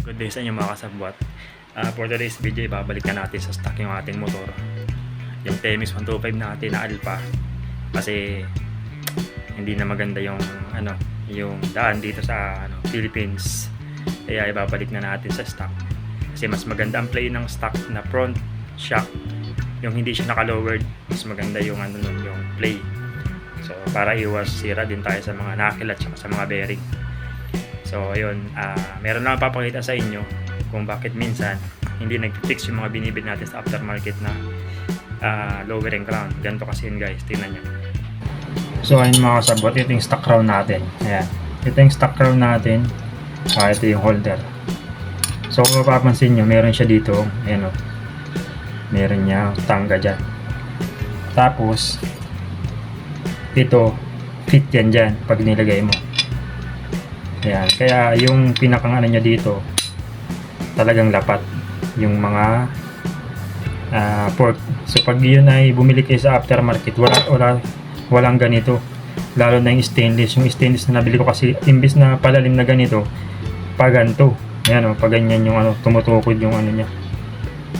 Good day sa inyo mga kasabwat. Ah, for today's video, ibabalik na natin sa stock yung ating motor. Yung TMX 125 natin na Alpha. Kasi hindi na maganda yung ano, yung daan dito sa ano, Philippines. Kaya ibabalik na natin sa stock. Kasi mas maganda ang play ng stock na front shock. Yung hindi siya naka-lowered, mas maganda yung ano yung play. So para iwas sira din tayo sa mga knuckle at sa mga bearing. So, ayun, ah meron lang papakita sa inyo kung bakit minsan hindi nag-fix yung mga binibili natin sa aftermarket na ah lowering crown. Ganito kasi yun guys, tingnan nyo. So, ayun mga kasabot, ito yung stock crown natin. Ayan. Ito yung stock crown natin. Ah, ito yung holder. So, kung mapapansin nyo, meron siya dito. Ayan o. Meron niya tangga dyan. Tapos, ito, fit yan dyan pag nilagay mo. Ayan. Kaya yung pinakang ano niya dito, talagang lapat yung mga ah, pork. So pag yun ay bumili kayo sa aftermarket, wala, wala, walang ganito. Lalo na yung stainless. Yung stainless na nabili ko kasi, imbis na palalim na ganito, paganto. Ayan o, pag ganyan yung ano, tumutukod yung ano niya.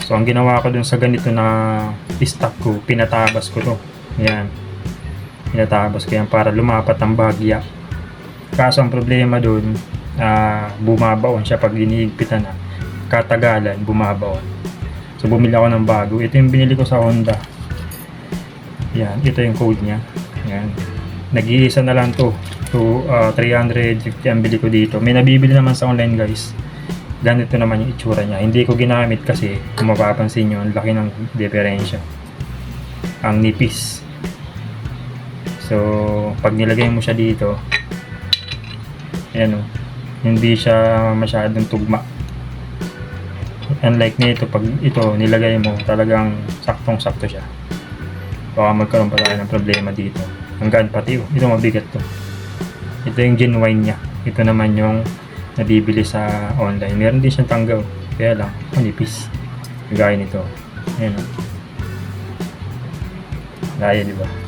So ang ginawa ko dun sa ganito na stock ko, pinatabas ko to. Ayan. Pinatabas ko yan para lumapat ang bahagya. Kaso ang problema doon, ah bumabaon siya pag ginigpitan na. Katagalan, bumabaon. So bumili ako ng bago. Ito yung binili ko sa Honda. Yan, ito yung code niya. Yan. Nag-iisa na lang to. To ah, 350 ang bili ko dito. May nabibili naman sa online guys. Ganito naman yung itsura niya. Hindi ko ginamit kasi kung mapapansin nyo, ang laki ng diferensya. Ang nipis. So, pag nilagay mo siya dito, Ayan o. Hindi siya masyadong tugma. Unlike nito, pag ito nilagay mo, talagang saktong-sakto siya. Baka magkaroon pa tayo ng problema dito. Hanggang pati oh. Ito mabigat to. Ito yung genuine niya. Ito naman yung nabibili sa online. Meron din siyang tanggaw. Kaya lang, manipis. Gaya nito. Ayan o. Gaya, di ba?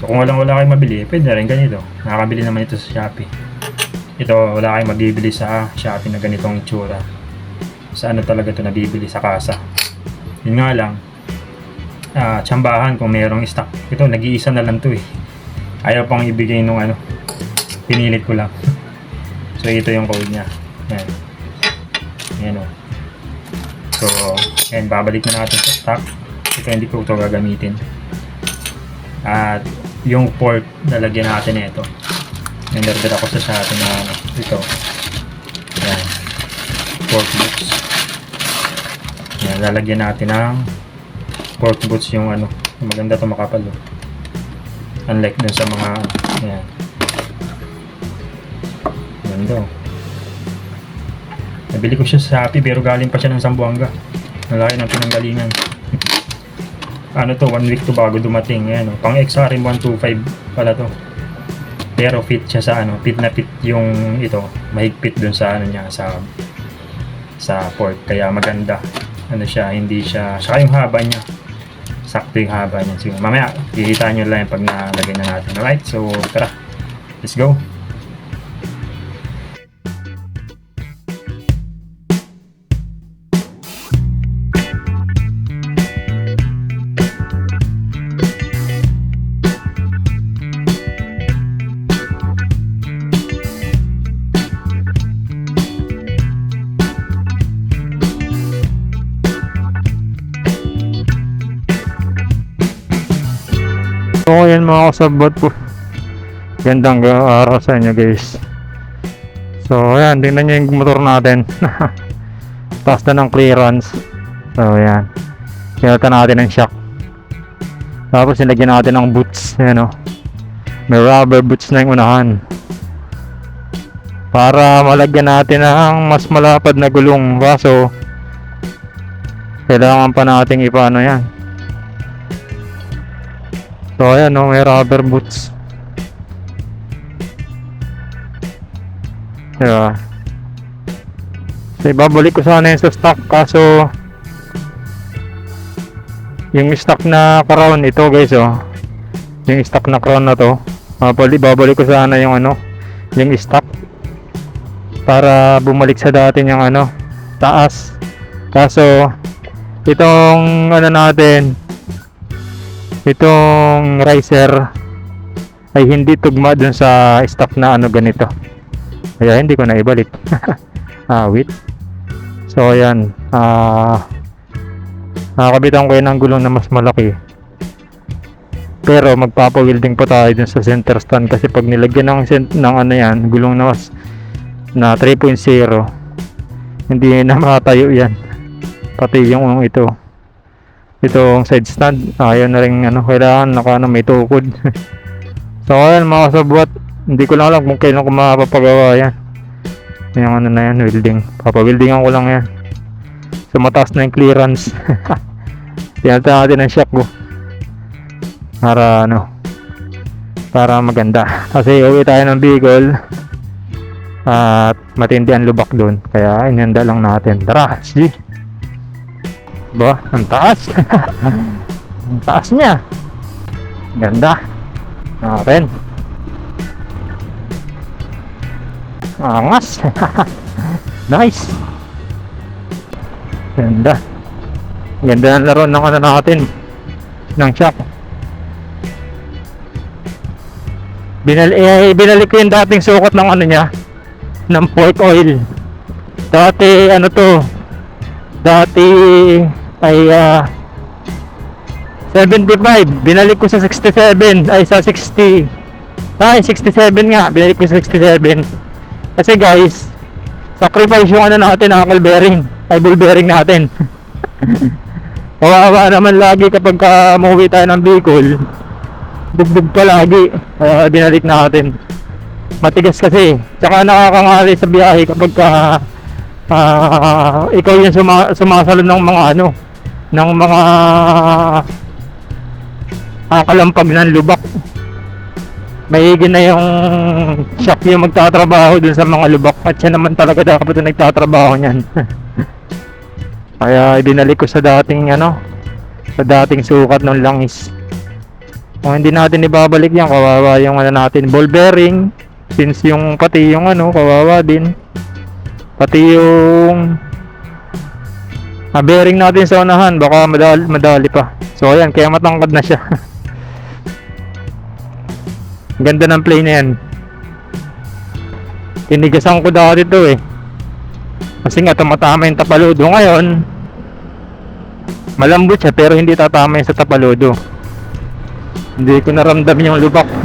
So kung walang wala kayong mabili, pwede na rin ganito. Nakakabili naman ito sa Shopee. Ito, wala kayong mabibili sa Shopee na ganitong itsura. Sa ano talaga ito nabibili sa kasa. Yun nga lang, ah tsambahan kung merong stock. Ito, nag-iisa na lang to eh. Ayaw pang ibigay nung ano. Pinilit ko lang. so ito yung code niya. Yan. Yan o. So, yan, babalik na natin sa stock. Ito hindi ko ito gagamitin. At yung port, lalagyan natin ito. Ninorder ako sa Shopee na ano, ito. Yan. Pork boots. Yan, lalagyan natin ng pork boots yung ano. Maganda to makapal. Oh. Unlike dun sa mga, yan. Ganda oh. Nabili ko siya sa Shopee pero galing pa siya ng Zamboanga. Malaki ng pinanggalingan. Ano to, one week to bago dumating. Yan, oh. Pang XRM 125 pala to. Pero fit siya sa ano, fit na fit yung ito, mahigpit dun sa ano niya sa sa port. Kaya maganda. Ano siya, hindi siya, saka yung haba niya. Sakto yung haba niya. Sige, mamaya, kikita nyo lang pag nalagay na natin. Alright, so tara, let's go. Mga kasabot po. Gandang ga- araw sa inyo guys. So ayan, tingnan nyo yung motor natin. Taas na ng clearance. So ayan. Kinalta natin ng shock. Tapos nilagyan natin ng boots. Ayan o. May rubber boots na yung unahan. Para malagyan natin ng mas malapad na gulong. Kaso, kailangan pa nating ipaano yan. So ayan no, may rubber boots. Diba? So ibabalik ko sana yun sa stock kaso yung stock na crown ito guys oh. Yung stock na crown na to. Babalik, babalik ko sana yung ano, yung stock. para bumalik sa dati yung ano, taas. Kaso, itong ano natin, itong riser ay hindi tugma dun sa stock na ano ganito. Kaya hindi ko na ibalik. ah, wait. So, ayan. Ah, nakakabitan ko yun ng gulong na mas malaki. Pero magpapa-welding pa tayo dun sa center stand kasi pag nilagyan ng, ng ano yan, gulong na mas na 3.0 hindi na makatayo yan. Pati yung ito. Itong side stand, ayaw na rin ano, kailangan naka ano, may tukod. so ayan mga kasabwat, hindi ko lang alam kung kailan ko mapapagawa yan. Yung ano na yan, welding. Papawildingan ko lang yan. So mataas na yung clearance. Tinata natin ang shock ko. Para ano, para maganda. Kasi uwi tayo ng Bicol at matindi ang lubak doon. Kaya inanda lang natin. Tara, sige. Ba, ang taas. ang taas niya. Ganda. Natin. Angas. nice. Ganda. Ganda ng laro ng ano natin. Ng shock. Binal eh, binalik ko yung dating sukat ng ano niya ng pork oil. Dati ano to? Dati ay ah 75. Binalik ko sa 67 ay sa 60. Ay 67 nga, binalik ko sa 67. Kasi guys, sacrifice yung ano natin, knuckle bearing, ay ball bearing natin. Kawawa naman lagi kapag ka umuwi tayo ng Bicol. Bugbog pa lagi. Kaya binalik natin. Matigas kasi. Tsaka nakakangali sa biyahe kapag ka ah, ikaw yung suma, sumasalon ng mga ano, ng mga akalampag ng lubak. Maigi na yung shock yung magtatrabaho dun sa mga lubak at siya naman talaga dapat yung nagtatrabaho niyan. Kaya ibinalik ko sa dating ano, sa dating sukat ng langis. Kung hindi natin ibabalik yan, kawawa yung ano natin, ball bearing. Since yung pati yung ano, kawawa din. Pati yung ah, bearing natin sa unahan, baka madali, madali pa. So ayan, kaya matangkad na siya. Ganda ng play na yan. Tinigasan ko dati to eh. Kasi nga tumatama yung tapaludo ngayon. Malambot siya pero hindi tatama yung sa tapaludo. Hindi ko naramdam yung lubak.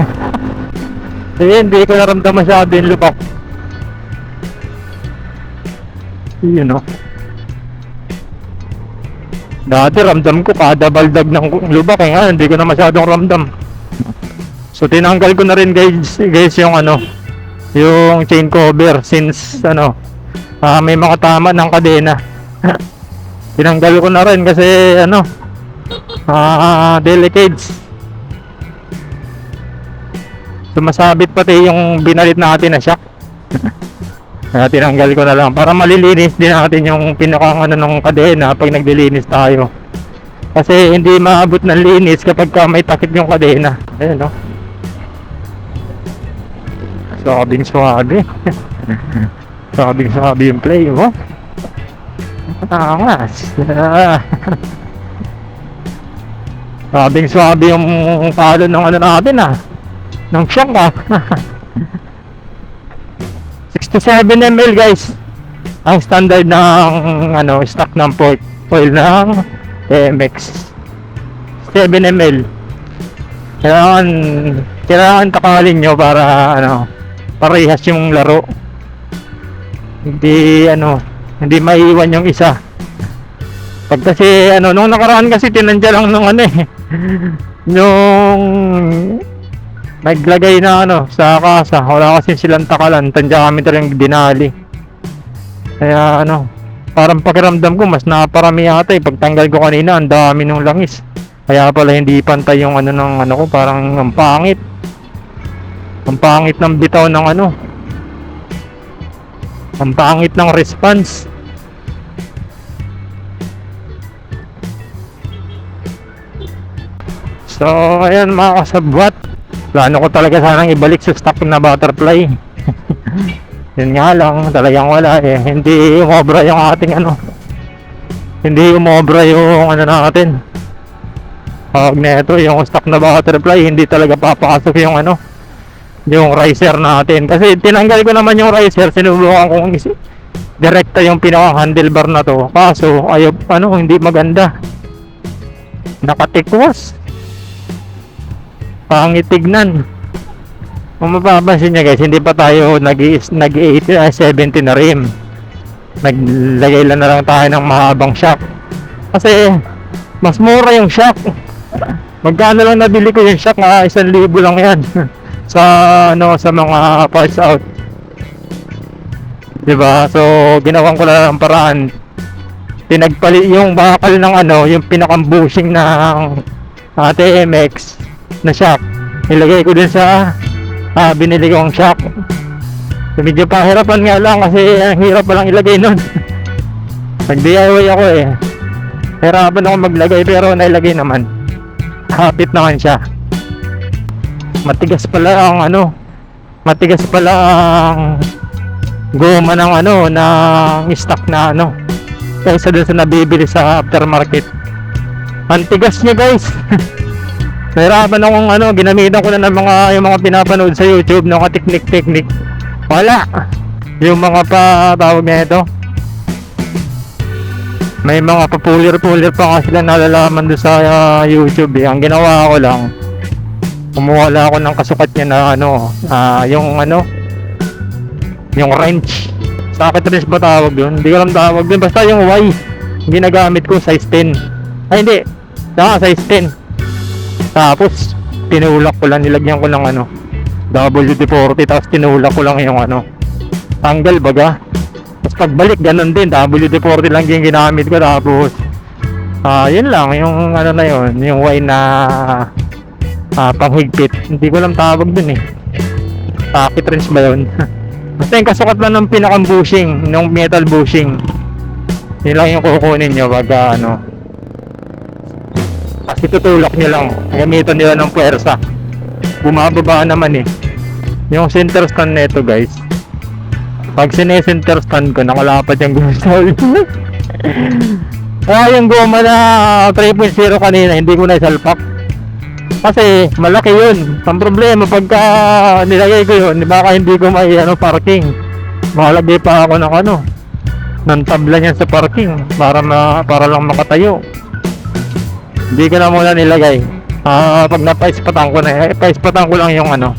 Eh, hindi ko naramdam masyado yung lubak. Yun know. Dati ramdam ko kada baldag ng lubak eh nga, hindi ko na masyadong ramdam. So tinanggal ko na rin guys, guys yung ano, yung chain cover since ano, ah, may mga tama ng kadena. tinanggal ko na rin kasi ano, ah, delicates. Sumasabit pati yung binalit natin na shock. Kaya tinanggal ko na lang para malilinis din natin yung pinakang ano ng kadena pag naglilinis tayo. Kasi hindi maabot ng linis kapag ka may takip yung kadena. Ayun no. Sabing swabe. Sabing swabe yung play mo. Angas. Sabing swabe yung palo ng ano natin ah. Ng siyang ah. 67 ml guys. Ang standard ng ano stock ng port oil ng TMX. 7 ml. Kailangan kailangan takalin nyo para ano parehas yung laro. Hindi ano hindi maiwan yung isa. Pag kasi ano nung nakaraan kasi tinandya lang nung ano eh. Nung naglagay na ano sa kasa. Wala kasi silang takalan. Tandya kami talagang dinali kaya ano parang pakiramdam ko mas naparami yata eh. Pagtanggal ko kanina ang dami ng langis. Kaya pala hindi pantay yung ano ng ano ko parang ang pangit. Ang pangit ng bitaw ng ano. Ang pangit ng response. So, ayan mga kasabwat. Plano ko talaga sanang ibalik sa stock na butterfly. Yun nga lang, talagang wala eh. Hindi umobra yung ating ano. Hindi umobra yung ano natin. Tawag na ito, yung stock na butterfly, hindi talaga papasok yung ano, yung riser natin. Kasi tinanggal ko naman yung riser, sinubukan kong isi direkta yung pinaka handlebar na to. Kaso, ayaw, ano, hindi maganda. Nakatikwas. Pangit tignan. Kung mapapansin nyo guys, hindi pa tayo nag nag 70 na rim. Naglagay lang na lang tayo ng mahabang shock. Kasi mas mura yung shock. Magkano lang nabili ko yung shock nga isang libo lang yan. sa ano sa mga parts out. 'Di ba? So ginawan ko lang ng paraan. Pinagpali yung bakal ng ano, yung pinakang bushing ng ATMX na shock. Nilagay ko din sa ah, binili kong shock. So, medyo pahirapan nga lang kasi ang hirap palang ilagay nun. Nag DIY ako eh. Hirapan ako maglagay pero nailagay naman. Hapit naman siya. Matigas pala ang ano. Matigas pala ang goma ng ano ng stock na ano. Kaysa dun sa nabibili sa aftermarket. Ang tigas niya guys. Nahirapan akong ano, ginamitan ko na ng mga yung mga pinapanood sa YouTube ng technique-technique. Wala. Yung mga pa tawag na ito. May mga popular-pular pa kasi sila nalalaman doon sa uh, YouTube eh. Ang ginawa ko lang, kumuha lang ako ng kasukat niya na ano, ah, yung ano, yung wrench. Socket wrench ba tawag yun? Hindi ko alam tawag yun. Basta yung Y, ginagamit ko size 10. Ay hindi, ah, size 10. Tapos, tinulak ko lang, nilagyan ko ng ano, WD-40, tapos tinulak ko lang yung ano, tanggal baga. Tapos pagbalik, ganun din, WD-40 lang yung ginamit ko, tapos, ah, yun lang, yung ano na yun, yung wine na ah, panghigpit. Hindi ko lang tawag dun eh. Pocket wrench ba yun? Basta yung kasukat lang ng pinakang bushing, ng metal bushing. Yun lang yung kukunin nyo pag ano, kasi tutulak nyo lang. Gamitan nila ng puwersa. Bumababa naman eh. Yung center stand nito guys. Pag sine-center stand ko, nakalapad yung ulo. Kaya yung goma na 3.0 kanina, hindi ko na isalpak. Kasi malaki yun. Ang problema pagka nilagay ko yun, baka hindi ko may ano, parking. Makalagay pa ako ng ano, ng tabla niyan sa parking para ma, para lang makatayo. Hindi ko na muna nilagay. Ah, pag napaispatan ko na, eh, paispatan ko lang yung ano.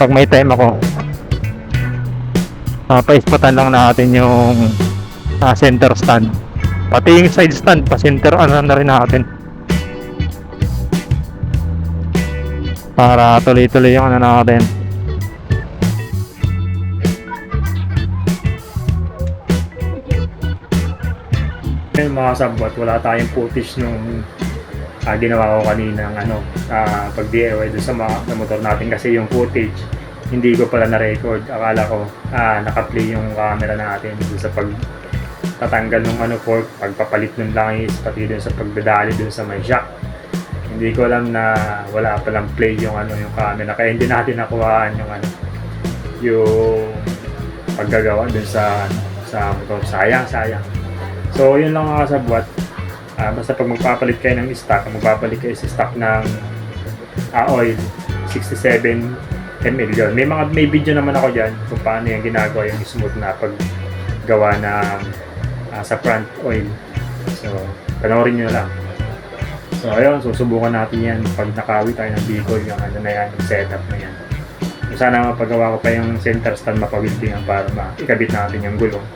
Pag may time ako. Ah, paispatan lang natin yung ah, center stand. Pati yung side stand, pa center ano na rin natin. Para tuloy-tuloy yung ano natin. Ngayon mga sabot, wala tayong footage nung ah, ginawa ko kanina ng ano, ah, pag DIY doon sa mga sa motor natin kasi yung footage hindi ko pala na-record. Akala ko ah, naka-play yung camera natin doon sa pag tatanggal ng ano fork, pagpapalit ng langis, pati doon sa pagdadali doon sa may shock. Hindi ko alam na wala palang play yung ano yung camera kaya hindi natin nakuhaan yung ano yung paggagawa doon sa sa motor. Sayang, sayang. So, yun lang mga kasabwat. Ah, basta pag magpapalit kayo ng stock, magpapalit kayo sa stock ng ah, oil, 67 ml yun. May mga may video naman ako dyan kung paano yung ginagawa yung smooth na paggawa ng ah, sa front oil. So, panoorin nyo lang. So, ayun, susubukan natin yan pag nakawi tayo ng Bicol, yung ano na yan, yung setup na yan. Sana mapagawa ko pa yung center stand mapawildingan para maikabit natin yung gulong.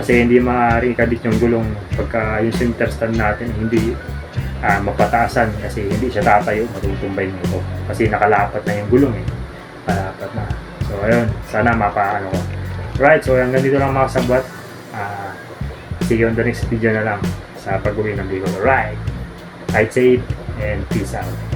Kasi hindi maaari ikabit yung gulong pagka yung center stand natin hindi ah, mapataasan kasi hindi siya tatayo, matutumbay mo ito. Kasi nakalapat na yung gulong eh. Nakalapat na. So ayun, sana mapaano ko. Right, so hanggang dito lang mga sabwat. Ah, see you on the next video na lang sa pag-uwi ng Bicol. Right, ride safe and peace out.